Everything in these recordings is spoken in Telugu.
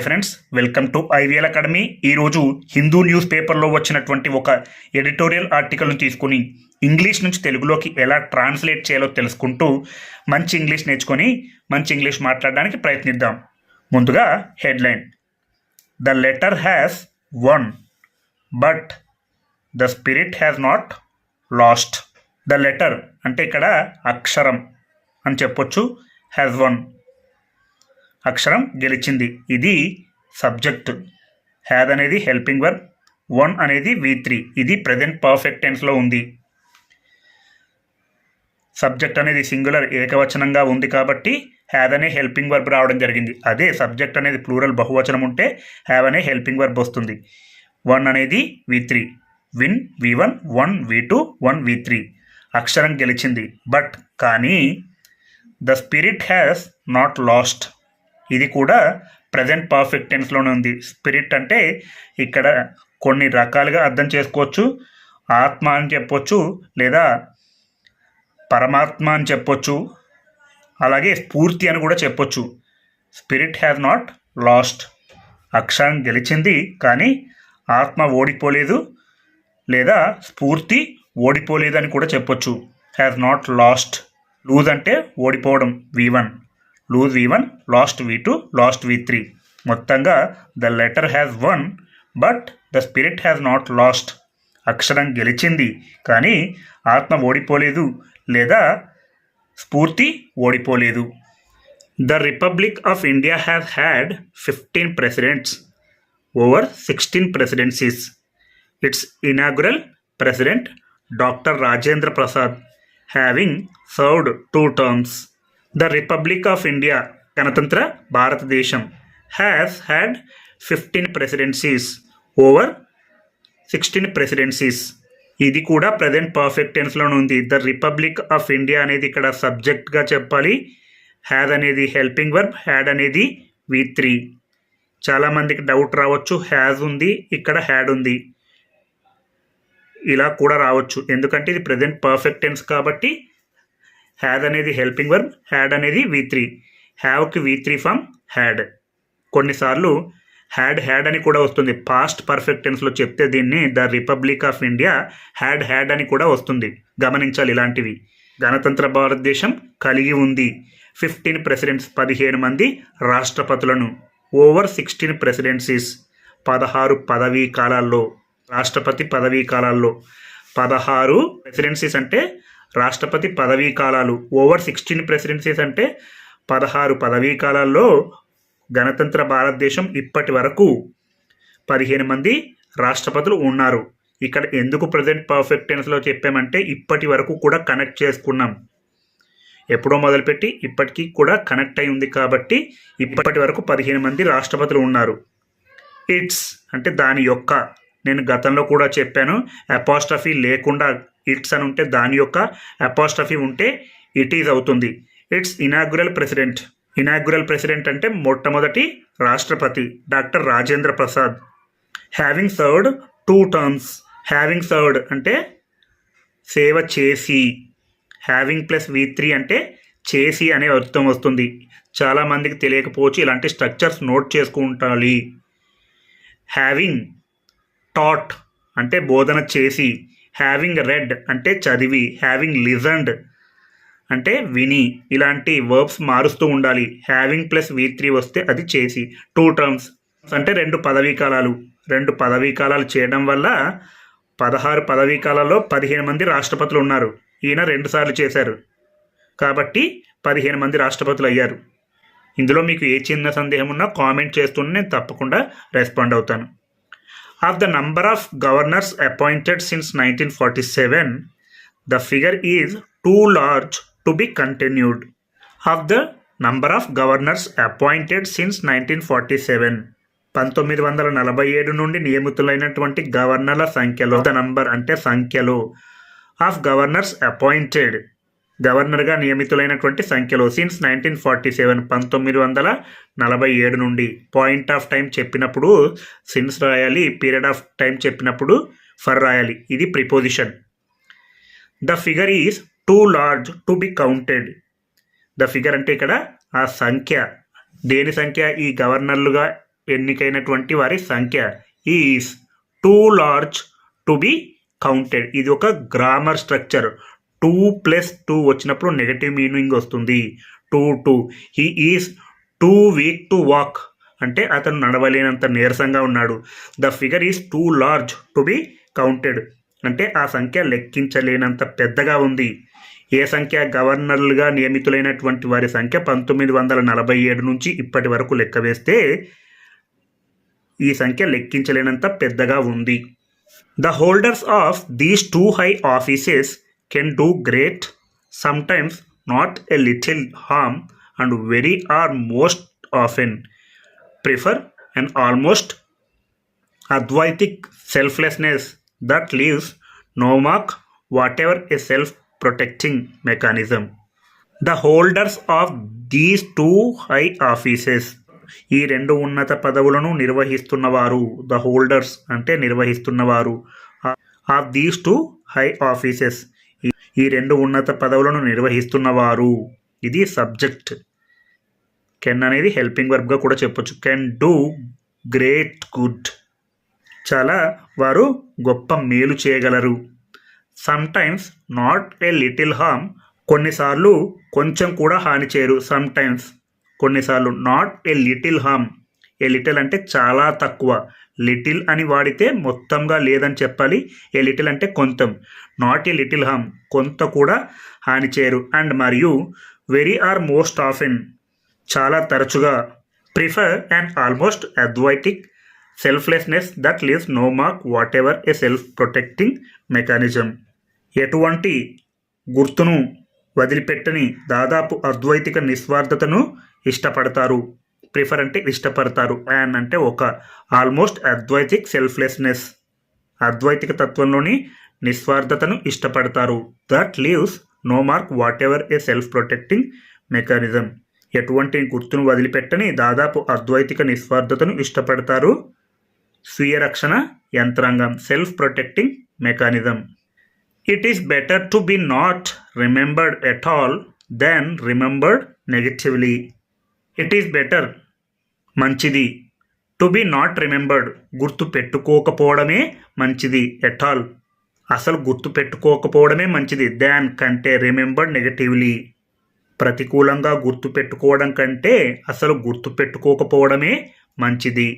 Hi friends welcome to IVL academy. ఈరోజు హిందూ న్యూస్ పేపర్లో వచ్చినటువంటి ఒక ఎడిటోరియల్ ఆర్టికల్ను తీసుకుని ఇంగ్లీష్ నుంచి తెలుగులోకి ఎలా ట్రాన్స్లేట్ చేయాలో తెలుసుకుంటూ మంచి ఇంగ్లీష్ నేర్చుకొని మంచి ఇంగ్లీష్ మాట్లాడడానికి ప్రయత్నిద్దాం. ముందుగా headline. The letter has won but the spirit has not lost. The letter అంటే ఇక్కడ అక్షరం అని చెప్పొచ్చు. Has won. అక్షరం గెలిచింది. ఇది సబ్జెక్ట్. హ్యాద్ అనేది హెల్పింగ్ వర్బ్ వన్ అనేది వి త్రీ ఇది ప్రజెంట్ పర్ఫెక్ట్ టెన్స్లో ఉంది. సబ్జెక్ట్ అనేది సింగులర్ ఏకవచనంగా ఉంది కాబట్టి హ్యావ్ అనే హెల్పింగ్ వర్బ్ రావడం జరిగింది. అదే సబ్జెక్ట్ అనేది ప్లూరల్ బహువచనం ఉంటే హ్యావ్ అనే హెల్పింగ్ వర్బ్ వస్తుంది. వన్ అనేది V three win V one won V two won V three అక్షరం గెలిచింది. బట్ కానీ the spirit has not lost ఇది కూడా ప్రజెంట్ పర్ఫెక్ట్ టెన్స్లోనే ఉంది. స్పిరిట్ అంటే ఇక్కడ కొన్ని రకాలుగా అర్థం చేసుకోవచ్చు. ఆత్మ అని చెప్పొచ్చు లేదా పరమాత్మ అని చెప్పొచ్చు. అలాగే స్ఫూర్తి అని కూడా చెప్పొచ్చు. స్పిరిట్ హ్యాస్ నాట్ లాస్ట్ అక్షరం గెలిచింది కానీ ఆత్మ ఓడిపోలేదు లేదా స్ఫూర్తి ఓడిపోలేదు అని కూడా చెప్పొచ్చు. హ్యాస్ నాట్ లాస్ట్ లూజ్ అంటే ఓడిపోవడం. V one lose V one lost V two lost V three మొత్తంగా the letter has won but the spirit has not lost అక్షరం గెలిచింది కానీ ఆత్మ ఓడిపోలేదు లేదా స్ఫూర్తి ఓడిపోలేదు. The republic of India has had fifteen presidents over sixteen presidencies its inaugural president doctor Rajendra Prasad having served two terms the republic of India గణతంత్ర భారతదేశం has had fifteen presidencies over sixteen presidencies ఇది కూడా ప్రజెంట్ పర్ఫెక్ట్ టెన్స్లోనే ఉంది. ద రిపబ్లిక్ ఆఫ్ ఇండియా అనేది ఇక్కడ సబ్జెక్ట్గా చెప్పాలి. హ్యాడ్ అనేది హెల్పింగ్ వర్బ్ హ్యాడ్ అనేది వి త్రీ చాలామందికి డౌట్ రావచ్చు. హ్యాజ్ ఉంది ఇక్కడ హ్యాడ్ ఉంది. ఇలా కూడా రావచ్చు. ఎందుకంటే ఇది ప్రజెంట్ పర్ఫెక్ట్ టెన్స్ కాబట్టి హ్యాడ్ అనేది హెల్పింగ్ వర్బ్ హ్యాడ్ అనేది వి త్రీ హ్యావ్కి వి త్రీ ఫామ్ హ్యాడ్ కొన్నిసార్లు హ్యాడ్ హ్యాడ్ అని కూడా వస్తుంది. పాస్ట్ పర్ఫెక్ట్ టెన్స్లో చెప్తే దీన్ని the republic of India had had అని కూడా వస్తుంది. గమనించాలి ఇలాంటివి. గణతంత్ర భారతదేశం కలిగి ఉంది. ఫిఫ్టీన్ ప్రెసిడెంట్స్ పదిహేను మంది రాష్ట్రపతులను. ఓవర్ సిక్స్టీన్ ప్రెసిడెన్సీస్ పదహారు పదవీ కాలాల్లో. రాష్ట్రపతి పదవీ కాలాల్లో. పదహారు ప్రెసిడెన్సీస్ అంటే రాష్ట్రపతి పదవీ కాలాలు ఓవర్ సిక్స్టీన్ ప్రెసిడెన్సీస్ అంటే పదహారు పదవీ కాలాల్లో గణతంత్ర భారతదేశం ఇప్పటి వరకు పదిహేను మంది రాష్ట్రపతులు ఉన్నారు. ఇక్కడ ఎందుకు ప్రజెంట్ పర్ఫెక్ట్ టెన్స్లో చెప్పామంటే ఇప్పటి వరకు కూడా కనెక్ట్ చేసుకున్నాం. ఎప్పుడో మొదలుపెట్టి ఇప్పటికీ కూడా కనెక్ట్ అయి ఉంది కాబట్టి ఇప్పటి వరకు పదిహేను మంది రాష్ట్రపతులు ఉన్నారు. ఇట్స్ అంటే దాని యొక్క. నేను గతంలో కూడా చెప్పాను అపాస్టఫీ లేకుండా ఇట్స్ అని ఉంటే దాని యొక్క అపాస్టఫీ ఉంటే ఇట్ ఈజ్ అవుతుంది. Its inaugural president inaugural president అంటే మొట్టమొదటి రాష్ట్రపతి doctor Rajendra Prasad. Having served two terms having served అంటే సేవ చేసి. హ్యావింగ్ ప్లస్ వి త్రీ అంటే చేసి అనే అర్థం వస్తుంది. చాలామందికి తెలియకపోవచ్చు ఇలాంటి స్ట్రక్చర్స్ నోట్ చేసుకుంటాలి. హ్యావింగ్ టాట్ అంటే బోధన చేసి. హ్యావింగ్ రెడ్ అంటే చదివి హ్యావింగ్ లిజండ్ అంటే విని ఇలాంటి వర్బ్స్ మారుస్తూ ఉండాలి. హ్యావింగ్ ప్లస్ వి త్రీ వస్తే అది చేసి. టూ టర్మ్స్ అంటే రెండు పదవీ కాలాలు రెండు పదవీ కాలాలు చేయడం వల్ల పదహారు పదవీకాలాల్లో పదిహేను మంది రాష్ట్రపతులు ఉన్నారు. ఈయన రెండుసార్లు చేశారు. కాబట్టి పదిహేను మంది రాష్ట్రపతులు అయ్యారు. ఇందులో మీకు ఏ చిన్న సందేహం ఉన్నా కామెంట్ చేస్తూనే నేను తప్పకుండా రెస్పాండ్ అవుతాను. Of the number of governors appointed since nineteen forty seven the figure is too large to be continued of the number of governors appointed since nineteen forty seven పంతొమ్మిది వందల నలభై ఏడు నుండి నియమితులైనటువంటి గవర్నర్ల సంఖ్యలో ద నంబర్ అంటే సంఖ్యలో. ఆఫ్ గవర్నర్స్ అపాయింటెడ్ గవర్నర్గా నియమితులైనటువంటి సంఖ్యలో సిన్స్ నైన్టీన్ ఫార్టీ సెవెన్ పంతొమ్మిది వందల నలభై ఏడు నుండి పాయింట్ ఆఫ్ టైం చెప్పినప్పుడు సిన్స్ రాయాలి పీరియడ్ ఆఫ్ టైం చెప్పినప్పుడు ఫర్ రాయాలి. ఇది preposition the figure is too large to be counted the figure అంటే ఇక్కడ ఆ సంఖ్య. దేని సంఖ్య? ఈ గవర్నర్లుగా ఎన్నికైనటువంటి వారి సంఖ్య is too large to be counted ఇది ఒక grammar structure too plus to వచ్చినప్పుడు నెగటివ్ మీనింగ్ వస్తుంది. Too to. He is too weak to walk అంటే అతను నడవలేనంత నీరసంగా ఉన్నాడు. The figure is too large to be counted అంటే ఆ సంఖ్య లెక్కించలేనంత పెద్దగా ఉంది. ఏ సంఖ్య గవర్నర్లుగా నియమితులైనటువంటి వారి సంఖ్య పంతొమ్మిది వందల నలభై ఏడు నుంచి ఇప్పటి వరకు లెక్క వేస్తే ఈ సంఖ్య లెక్కించలేనంత పెద్దగా ఉంది. The holders of these two high offices can do great sometimes not a little harm and very or most often prefer and almost advaitic selflessness that leaves no whatever a self protecting mechanism the holders of these two high offices ఈ రెండు ఉన్నత పదవులను నిర్వహిస్తున్నవారు ద హోల్డర్స్ అంటే నిర్వహిస్తున్నవారు of these two high offices ఈ రెండు ఉన్నత పదవులను నిర్వహిస్తున్నవారు. ఇది సబ్జెక్ట్. కెన్ అనేది హెల్పింగ్ వర్బ్గా కూడా చెప్పొచ్చు. Can do great good. చాలా వారు గొప్ప మేలు చేయగలరు. Sometimes not a little harm కొన్నిసార్లు కొంచెం కూడా హాని చేయరు. సమ్టైమ్స్ కొన్నిసార్లు not a little harm a little అంటే చాలా తక్కువ. లిటిల్ అని వాడితే మొత్తంగా లేదని చెప్పాలి. ఏ లిటిల్ అంటే కొంచెం నాట్ ఏ లిటిల్ హామ్. కొంత కూడా హాని చేయరు. అండ్ మరియు వెరీ ఆర్ మోస్ట్ ఆఫెన్. చాలా తరచుగా prefer and almost advaitic selflessness that leaves no mark whatever a self protecting mechanism. ఎటువంటి గుర్తును వదిలిపెట్టని దాదాపు అద్వైతిక నిస్వార్థతను ఇష్టపడతారు. ప్రిఫర్ అంటే ఇష్టపడతారు. అండ్ అంటే ఒక ఆల్మోస్ట్ అద్వైతిక్ సెల్ఫ్లెస్నెస్. అద్వైతిక తత్వంలోని నిస్వార్థతను ఇష్టపడతారు. That leaves no mark whatever a self protecting mechanism. ఎటువంటి గుర్తును వదిలిపెట్టని దాదాపు అద్వైతిక నిస్వార్థతను ఇష్టపడతారు. స్వీయ రక్షణ యంత్రాంగం self protecting mechanism. It is better to be not remembered at all then remembered negatively. It is better మంచిది. టు బి నాట్ రిమెంబర్డ్ గుర్తు పెట్టుకోకపోవడమే మంచిది ఎట్ ఆల్ అసలు గుర్తు పెట్టుకోకపోవడమే మంచిది దాన్ కంటే రిమెంబర్డ్ నెగటివ్లీ ప్రతికూలంగా గుర్తు పెట్టుకోవడం కంటే అసలు గుర్తు పెట్టుకోకపోవడమే మంచిది.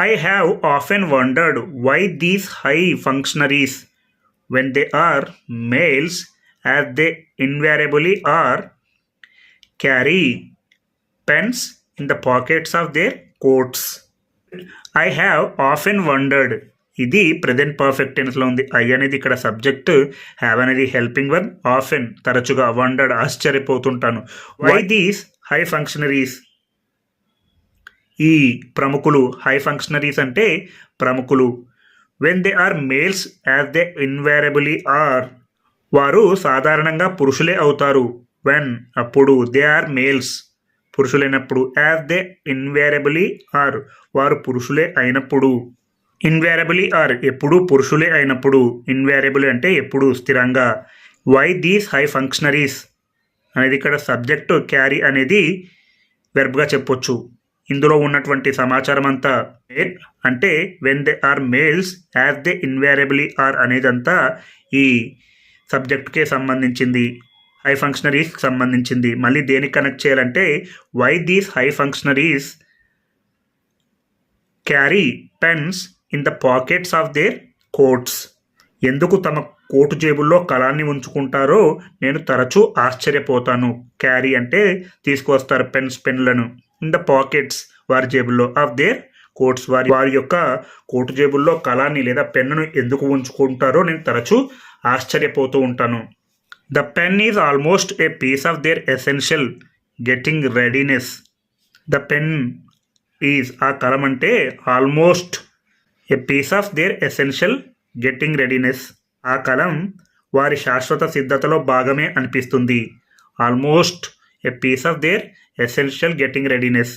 I have often wondered why these high functionaries when they are males as they invariably are carry pens in the pockets of their coats. I have often wondered ఇది ప్రజెంట్ పర్ఫెక్ట్ టెన్స్లో ఉంది. ఐ అనేది ఇక్కడ సబ్జెక్ట్ హ్యావ్ అనేది హెల్పింగ్ వన్ ఆఫెన్ తరచుగా వండర్డ్ ఆశ్చర్యపోతుంటాను. వై దీస్ హై ఫంక్షనరీస్ ఈ ప్రముఖులు హై ఫంక్షనరీస్ అంటే ప్రముఖులు. When they are males as they invariably are వారు సాధారణంగా పురుషులే అవుతారు. వెన్ అప్పుడు దే ఆర్ మేల్స్ పురుషులైనప్పుడు యాజ్ దే ఇన్వేరబులీ ఆర్. వారు పురుషులే అయినప్పుడు. Invariably are. ఎప్పుడు పురుషులే అయినప్పుడు. ఇన్వేరబుల్ అంటే ఎప్పుడు స్థిరంగా. Why these high functionaries? అనేది ఇక్కడ సబ్జెక్ట్ క్యారీ అనేది వెర్బ్గా చెప్పొచ్చు. ఇందులో ఉన్నటువంటి సమాచారం అంతా అంటే when they are males as they invariably are అనేదంతా ఈ సబ్జెక్ట్కే సంబంధించింది. హై ఫంక్షనరీస్కి సంబంధించింది. మళ్ళీ దేనికి కనెక్ట్ చేయాలంటే why these high functionaries carry pens in the pockets of their coats ఎందుకు తమ కోటు జేబుల్లో కళాన్ని ఉంచుకుంటారో నేను తరచూ ఆశ్చర్యపోతాను. క్యారీ అంటే తీసుకొస్తారు పెన్స్ పెన్లను ఇన్ ద పాకెట్స్ వారి జేబుల్లో ఆఫ్ దేర్ కోట్స్ వారి వారి యొక్క కోటు జేబుల్లో కళాన్ని లేదా పెన్నును ఎందుకు ఉంచుకుంటారో నేను తరచూ ఆశ్చర్యపోతూ ఉంటాను. The pen is almost a piece of their essential getting readiness the pen is ఆ కలం అంటే almost a piece of their essential getting readiness ఆ కలం వారి శాశ్వత సిద్ధతలో భాగమే అనిపిస్తుంది. Almost a piece of their essential getting readiness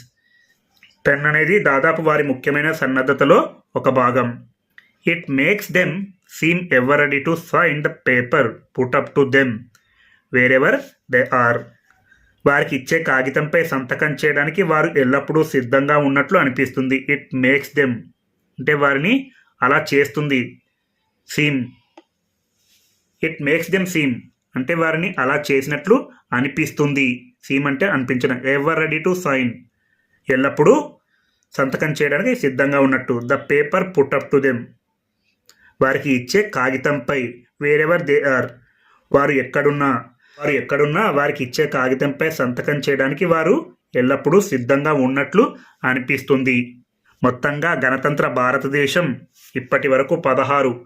pen అనేది దాదాపు వారి ముఖ్యమైన సన్నద్ధతలో ఒక భాగం. It makes them seem ever ready to sign the paper put up to them wherever they are వారికి ఇచ్చే కాగితంపై సంతకం చేయడానికి వారు ఎల్లప్పుడూ సిద్ధంగా ఉన్నట్లు అనిపిస్తుంది. ఇట్ మేక్స్ దెమ్ అంటే వారిని అలా చేస్తుంది. Seem it makes them seem అంటే వారిని అలా చేసినట్లు అనిపిస్తుంది. సీమ్ అంటే అనిపించడం. ఎవర్ రెడీ టు సైన్ ఎల్లప్పుడూ సంతకం చేయడానికి సిద్ధంగా ఉన్నట్టు. The paper put up to them వారికి ఇచ్చే కాగితంపై వేరెవర్ దే ఆర్ వారు ఎక్కడున్నా వారు ఎక్కడున్నా వారికి ఇచ్చే కాగితంపై సంతకం చేయడానికి వారు ఎల్లప్పుడూ సిద్ధంగా ఉన్నట్లు అనిపిస్తుంది. మొత్తంగా గణతంత్ర భారతదేశం ఇప్పటి వరకు పదహారు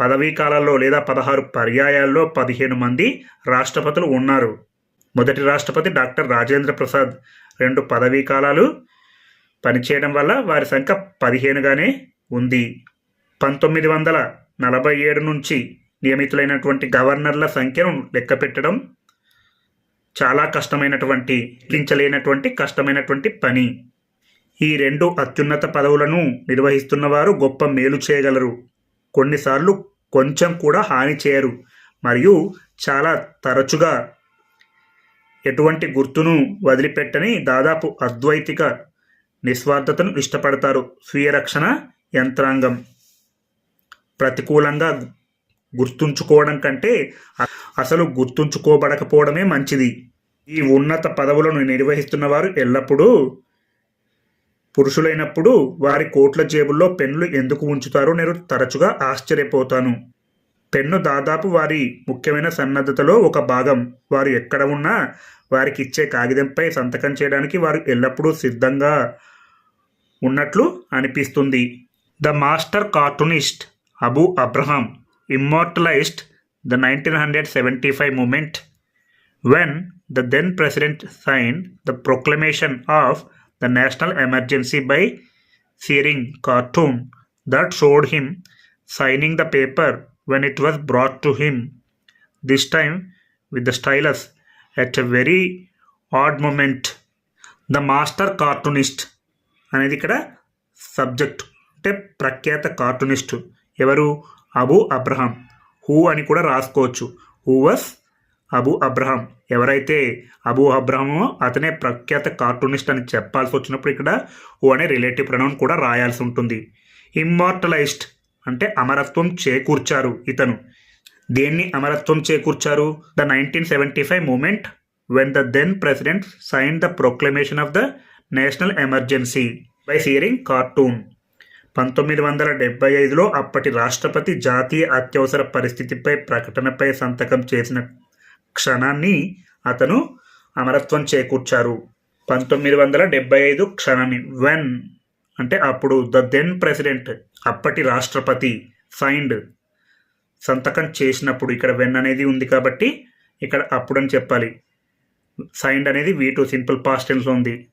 పదవీ కాలాల్లో లేదా పదహారు పర్యాయాల్లో పదిహేను మంది రాష్ట్రపతులు ఉన్నారు. మొదటి రాష్ట్రపతి డాక్టర్ రాజేంద్ర ప్రసాద్ రెండు పదవీ కాలాలు పనిచేయడం వల్ల వారి సంఖ్య పదిహేనుగానే ఉంది. పంతొమ్మిది వందల నలభై ఏడు నుంచి నియమితులైనటువంటి గవర్నర్ల సంఖ్యను లెక్క పెట్టడం చాలా కష్టమైనటువంటి లించలేనటువంటి కష్టమైనటువంటి పని. ఈ రెండు అత్యున్నత పదవులను నిర్వహిస్తున్న వారు గొప్ప మేలు చేయగలరు. కొన్నిసార్లు కొంచెం కూడా హాని చేయరు. మరియు చాలా తరచుగా ఎటువంటి గుర్తును వదిలిపెట్టని దాదాపు అద్వైతిక నిస్వార్థతను ఇష్టపడతారు. స్వీయ రక్షణ యంత్రాంగం. ప్రతికూలంగా గుర్తుంచుకోవడం కంటే అసలు గుర్తుంచుకోబడకపోవడమే మంచిది. ఈ ఉన్నత పదవులను నిర్వహిస్తున్న వారు ఎల్లప్పుడూ పురుషులైనప్పుడు వారి కోట్ల జేబుల్లో పెన్నులు ఎందుకు ఉంచుతారో నేను తరచుగా ఆశ్చర్యపోతాను. పెన్ను దాదాపు వారి ముఖ్యమైన సన్నద్ధతలో ఒక భాగం. వారు ఎక్కడ ఉన్నా వారికి ఇచ్చే కాగితంపై సంతకం చేయడానికి వారు ఎల్లప్పుడూ సిద్ధంగా ఉన్నట్లు అనిపిస్తుంది. The master cartoonist Abu Abraham immortalised the nineteen hundred seventy five moment when the then president sign the proclamation of the national emergency by searing cartoon that showed him signing the paper when it was brought to him. This time with the stylus at a very odd moment. The master cartoonist అనేది ఇక్కడ సబ్జెక్ట్ అంటే ప్రఖ్యాత కార్టూనిస్టు. ఎవరు? Abu Abraham. హూ అని కూడా రాసుకోవచ్చు. Who was Abu Abraham. ఎవరైతే అబు అబ్రహమో అతనే ప్రఖ్యాత కార్టూనిస్ట్ అని చెప్పాల్సి వచ్చినప్పుడు ఇక్కడ హూ అనే రిలేటివ్ ప్రొనౌన్ కూడా రాయాల్సి ఉంటుంది. ఇమ్మార్టలైజ్డ్ అంటే అమరత్వం చేకూర్చారు ఇతను. దేన్ని అమరత్వం చేకూర్చారు? The nineteen seventy five moment when the then president sign the proclamation of the national emergency by searing cartoon పంతొమ్మిది వందల డెబ్బై ఐదులో అప్పటి రాష్ట్రపతి జాతీయ అత్యవసర పరిస్థితిపై ప్రకటనపై సంతకం చేసిన క్షణాన్ని అతను అమరత్వం చేకూర్చారు. పంతొమ్మిది వందల డెబ్బై ఐదు క్షణాన్ని వెన్ అంటే అప్పుడు ద దెన్ ప్రెసిడెంట్ అప్పటి రాష్ట్రపతి సైన్డ్ సంతకం చేసినప్పుడు ఇక్కడ వెన్ అనేది ఉంది కాబట్టి ఇక్కడ అప్పుడు అని చెప్పాలి. సైన్డ్ అనేది వీ టూ సింపుల్ పాస్ట్ టెన్స్లో ఉంది.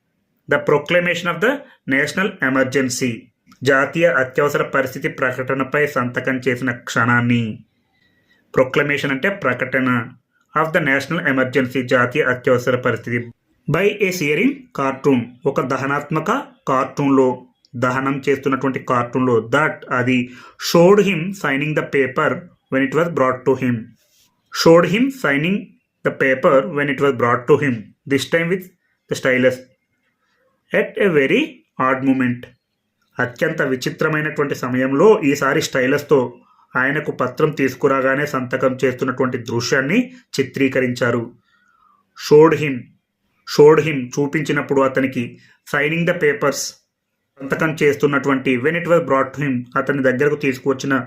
The proclamation of the national emergency జాతీయ అత్యవసర పరిస్థితి ప్రకటనపై సంతకం చేసిన క్షణాన్ని. ప్రొక్లమేషన్ అంటే ప్రకటన ఆఫ్ ద నేషనల్ ఎమర్జెన్సీ జాతీయ అత్యవసర పరిస్థితి. బై ఏ సియరింగ్ కార్టూన్ ఒక దహనాత్మక కార్టూన్లో దహనం చేస్తున్నటువంటి కార్టూన్లో దట్ అది showed him signing the paper when it was brought to him showed him signing the paper when it was brought to him this time with the stylus at a very odd moment అత్యంత విచిత్రమైనటువంటి సమయంలో ఈసారి స్టైలస్తో ఆయనకు పత్రం తీసుకురాగానే సంతకం చేస్తున్నటువంటి దృశ్యాన్ని చిత్రీకరించారు. షోడ్ హిమ్ షోడ్ హిమ్ చూపించినప్పుడు అతనికి సైనింగ్ ద పేపర్స్ సంతకం చేస్తున్నటువంటి when it was brought him అతని దగ్గరకు తీసుకువచ్చిన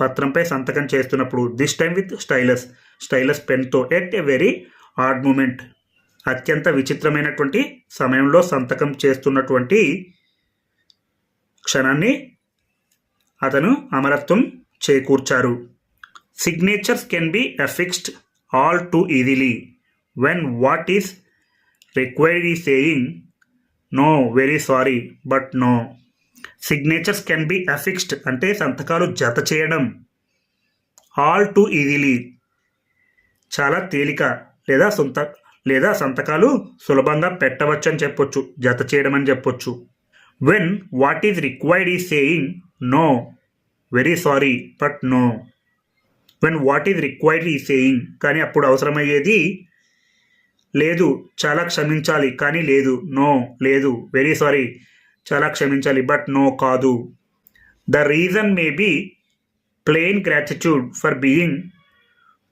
పత్రంపై సంతకం చేస్తున్నప్పుడు this time with stylus stylus పెన్తో at a very odd moment అత్యంత విచిత్రమైనటువంటి సమయంలో సంతకం చేస్తున్నటువంటి క్షణాన్ని అతను అమరత్వం చేకూర్చారు. Signatures can be affixed all too easily when what is required is saying no very sorry but no signatures can be affixed అంటే సంతకాలు జత చేయడం. ఆల్ టు ఈజీలీ చాలా తేలిక లేదా సొంత లేదా సంతకాలు సులభంగా పెట్టవచ్చు అని చెప్పొచ్చు జత చేయడం అని చెప్పొచ్చు. When what is required is saying no very sorry but no when what is required is saying కానీ అప్పుడు అవసరమయ్యేది లేదు చాలా క్షమించాలి కానీ లేదు నో లేదు వెరీ సారీ చాలా క్షమించాలి బట్ నో కాదు. The reason may be plain gratitude for being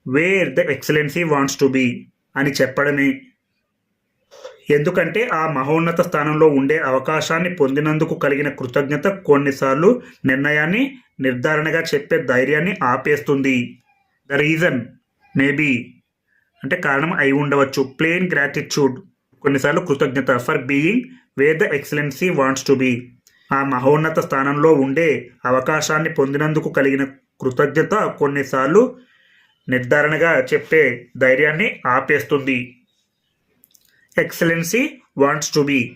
where the excellency wants to be అని చెప్పడమే. ఎందుకంటే ఆ మహోన్నత స్థానంలో ఉండే అవకాశాన్ని పొందినందుకు కలిగిన కృతజ్ఞత కొన్నిసార్లు నిర్ణయాన్ని నిర్ధారణగా చెప్పే ధైర్యాన్ని ఆపేస్తుంది. ద రీజన్ మేబీ అంటే కారణం అయి ఉండవచ్చు. ప్లెయిన్ గ్రాటిట్యూడ్ కొన్నిసార్లు కృతజ్ఞత. For being where the excellency wants to be ఆ మహోన్నత స్థానంలో ఉండే అవకాశాన్ని పొందినందుకు కలిగిన కృతజ్ఞత కొన్నిసార్లు నిర్ధారణగా చెప్పే ధైర్యాన్ని ఆపేస్తుంది. Excellency wants to be.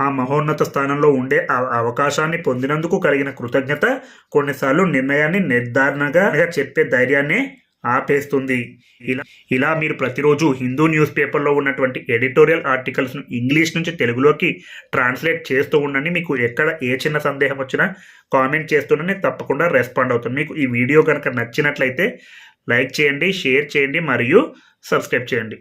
ఆ మహోన్నత స్థానంలో ఉండే అవ- అవకాశాన్ని పొందినందుకు కలిగిన కృతజ్ఞత కొన్నిసార్లు నిర్ణయాన్ని నిర్ధారణగా చెప్పే ధైర్యాన్ని ఆపేస్తుంది. ఇలా ఇలా మీరు ప్రతిరోజు హిందూ న్యూస్ పేపర్లో ఉన్నటువంటి ఎడిటోరియల్ ఆర్టికల్స్ను ఇంగ్లీష్ నుంచి తెలుగులోకి ట్రాన్స్లేట్ చేస్తూ ఉండండి. మీకు ఎక్కడ ఏ చిన్న సందేహం వచ్చినా కామెంట్ చేస్తుండని తప్పకుండా రెస్పాండ్ అవుతుంది మీకు ఈ వీడియో కనుక నచ్చినట్లయితే లైక్ చేయండి షేర్ చేయండి మరియు సబ్స్క్రైబ్ చేయండి.